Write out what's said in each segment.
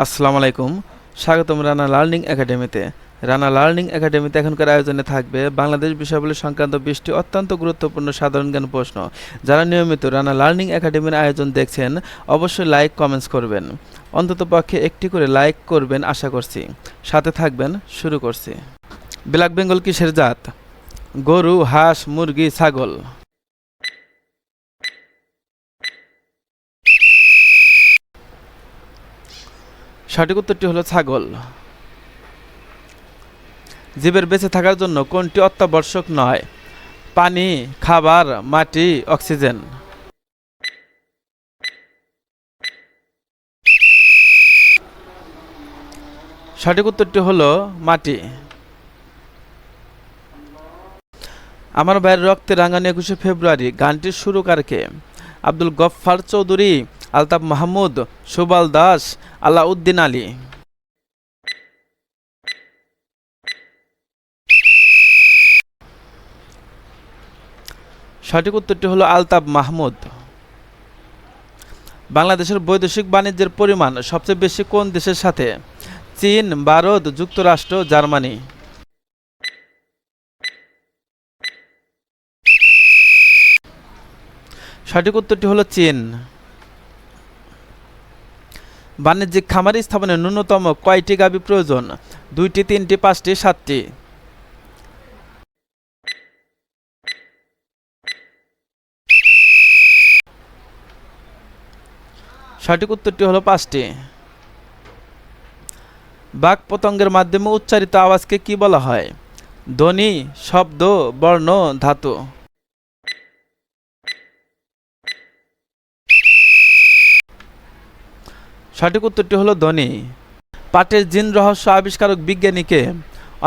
আসসালামু আলাইকুম। স্বাগতম রানা লার্নিং একাডেমিতে। রানা লার্নিং একাডেমিতে এখনকার আয়োজনে থাকবে বাংলাদেশ বিষয়াবলী সংক্রান্ত বিশটি অত্যন্ত গুরুত্বপূর্ণ সাধারণ জ্ঞান প্রশ্ন। যারা নিয়মিত রানা লার্নিং একাডেমির আয়োজন দেখছেন, অবশ্যই লাইক, কমেন্টস করবেন। অন্তত পক্ষে একটি করে লাইক করবেন আশা করছি। সাথে থাকবেন, শুরু করছি। ব্ল্যাক বেঙ্গল কিসের জাত? গরু, হাঁস, মুরগি, ছাগল। সঠিক উত্তরটি হলো ছাগল। জীবের বেঁচে থাকার জন্য কোনটি অত্যাবশ্যক নয়? পানি, খাবার, মাটি, অক্সিজেন। সঠিক উত্তরটি হলো মাটি। আমার ভাইয়ের রক্তে রাঙানি একুশে ফেব্রুয়ারি, গানটির সুরকারকে আব্দুল গফফার চৌধুরী আলতাফ মাহমুদ, সুবাল দাস, আলাউদ্দিন আলী। সঠিক উত্তরটি হলো আলতাফ মাহমুদ। বাংলাদেশের বৈদেশিক বাণিজ্যের পরিমাণ সবচেয়ে বেশি কোন দেশের সাথে? চীন, ভারত, যুক্তরাষ্ট্র, জার্মানি। সঠিক উত্তরটি হলো চীন। বাণিজ্যিক খামার স্থাপনে ন্যূনতম কয়টি গাবি প্রয়োজন? দুইটি, তিনটি, পাঁচটি, সাতটি। সঠিক উত্তরটি হলো পাঁচটি। বাক পতঙ্গের মাধ্যমে উচ্চারিত আওয়াজকে কি বলা হয়? ধ্বনি, শব্দ, বর্ণ, ধাতু। সঠিক উত্তরটি হলো ধ্বনি পাটের জিন রহস্য আবিষ্কারক বিজ্ঞানীকে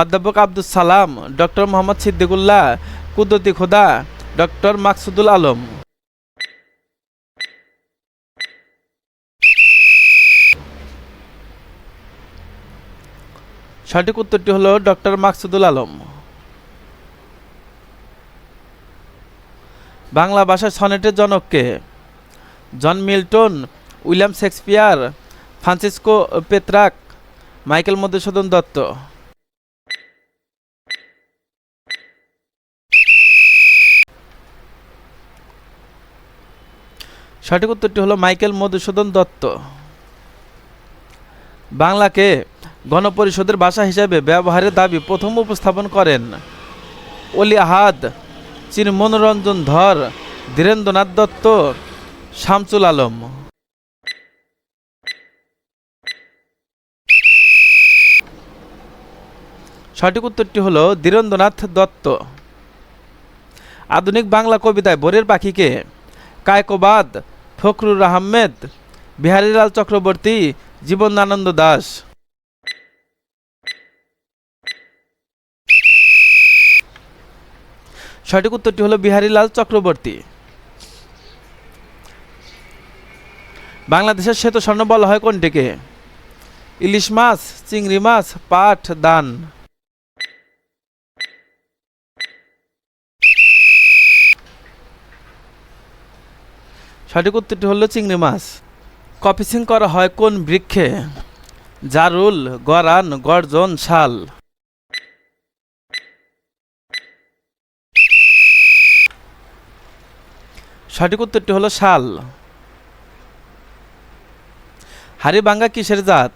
অধ্যাপক আব্দুল সালাম, ডক্টর মোহাম্মদ সিদ্দিকুল্লাহ, কুদরতি খোদা, ডক্টর মাকসুদুল আলম। সঠিক উত্তরটি হলো ডক্টর মাকসুদুল আলম। বাংলা ভাষার সনেটের জনককে John Milton William Shakespeare, Francesco Petrarch, Michael Madhusudan Dutta. সঠিক উত্তরটি হলো মাইকেল মধুসূদন দত্ত। বাংলাকে গণপরিষদের ভাষা হিসাবে ব্যবহারের দাবি প্রথম উপস্থাপন করেন অলি আহাদ চীন মনোরঞ্জন ধর, ধীরেন্দ্রনাথ দত্ত, শামসুল আলম। সঠিক উত্তরটি হলো ধীরেন্দ্রনাথ দত্ত। আধুনিক বাংলা কবিতায় ভোরের পাখিকে কায়কোবাদ ফখরুর আহমেদ, বিহারীলাল চক্রবর্তী, জীবনানন্দ দাস। সঠিক উত্তরটি হলো বিহারীলাল চক্রবর্তী। বাংলাদেশের শ্বেত স্বর্ণ বলা হয় কোনটিকে? ইলিশ মাছ, চিংড়ি মাছ, পাট দান সঠিক উত্তরটি হলো চিংড়ি মাছ। কপিসিং করা হয় কোন বৃক্ষে? জারুল, গরান, গর্জন, শাল। সঠিক উত্তরটি হলো শাল। হাড়িভাঙ্গা কিসের জাত?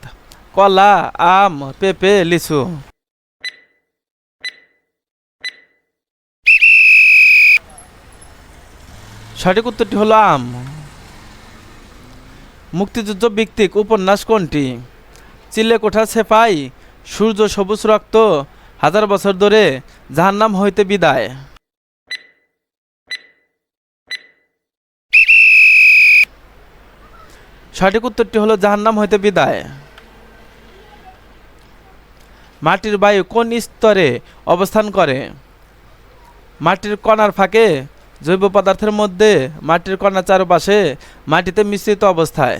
কলা, আম, পেঁপে, লিচু। সঠিক উত্তরটি হলো আম। মুক্তিযুদ্ধ ভিত্তিক উপন্যাস কোনটি? চিল্লে কোঠা সেপাই সূর্য সবুজ রক্ত, হাজার বছর ধরে জাহান্নাম হইতে বিদায়। সঠিক উত্তরটি হলো জাহান্নাম হইতে বিদায়। মাটির বায়ু কোন স্তরে অবস্থান করে? মাটির কণার ফাঁকে জৈব পদার্থের মধ্যে মাটির কণা চারপাশে মাটিতে মিশ্রিত অবস্থায়।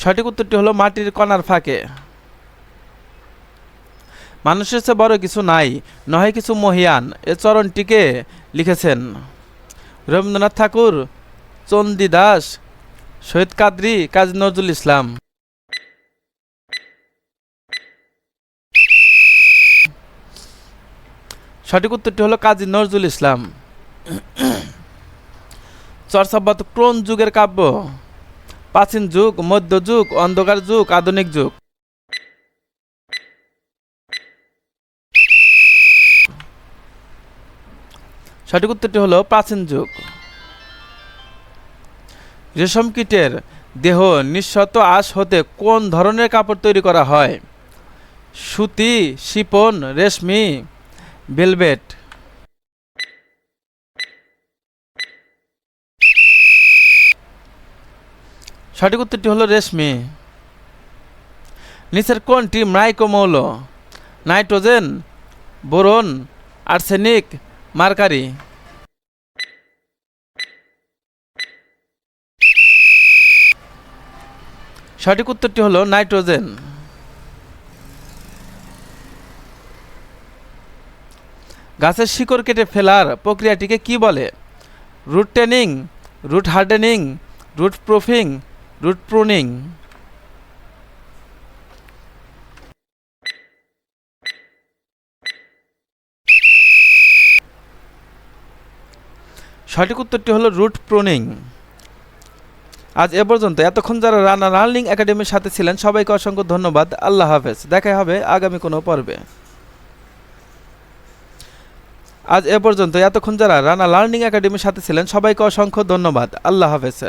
সঠিক উত্তরটি হলো মাটির কণার ফাঁকে। মানুষের চেয়ে বড় কিছু নাই, নহে কিছু মহিয়ান। এ চরণটিকে লিখেছেন রবীন্দ্রনাথ ঠাকুর চন্ডী দাস শহীদ কাদরি, কাজী নজরুল ইসলাম। সঠিক উত্তরটি হলো কাজী নজরুল ইসলাম। চর্চাব্বত কোন যুগের কাব্য, প্রাচীন যুগ মধ্যযুগ অন্ধকার যুগ, আধুনিক যুগ। সঠিক উত্তরটি হলো প্রাচীন যুগ। রেশম কীটের দেহ নিঃশত আঁশ হতে কোন ধরনের কাপড় তৈরি করা হয়? সুতি শিপন রেশমি ভেলভেট। সঠিক উত্তরটি হলো রেশমি। নিচের কোনটি মাইক্রোমৌল নাইট্রোজেন, বোরন, আর্সেনিক, মার্কারি। সঠিক উত্তরটি হলো নাইট্রোজেন। গাছের শিকড় কেটে ফেলার প্রক্রিয়াটিকে কি বলে? Root training root hardening, root proofing, root pruning. সঠিক উত্তরটি হলো রুট প্রুনিং। আজ এ পর্যন্ত। এতক্ষণ যারা রানা লার্নিং একাডেমির সাথে ছিলেন, সবাইকে অসংখ্য ধন্যবাদ। আল্লাহ হাফেজ। দেখা হবে আগামী কোনো পর্বে। আজ এ পর্যন্ত এতক্ষণ যারা রানা লার্নিং একাডেমির সাথে ছিলেন, সবাইকে অসংখ্য ধন্যবাদ। আল্লাহ হাফেজ